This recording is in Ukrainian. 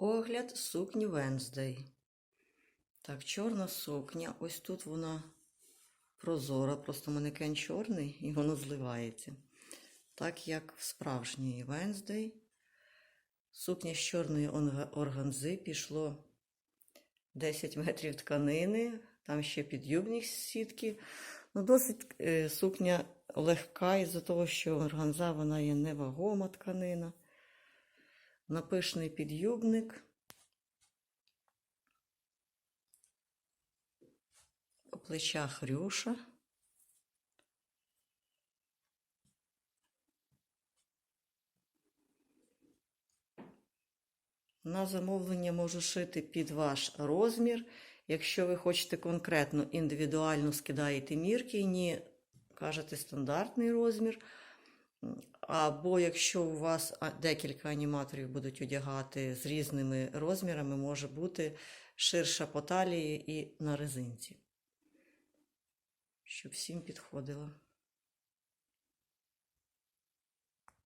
Огляд сукні Венздей. Так, чорна сукня. Ось тут вона прозора, просто манекен чорний і воно зливається. Так як в справжній Венздей. Сукня з чорної органзи пішло 10 метрів тканини, там ще підюбник з сітки. Ну, досить е, сукня легка із-за того, що органза вона є невагома тканина. Напишний підюбник. По плечах рюша. На замовлення можу шити під ваш розмір. Якщо ви хочете конкретно індивідуально скидаєте мірки, ні, кажете стандартний розмір. Або якщо у вас декілька аніматорів будуть одягати з різними розмірами, може бути ширша по талії і на резинці. Щоб всім підходило.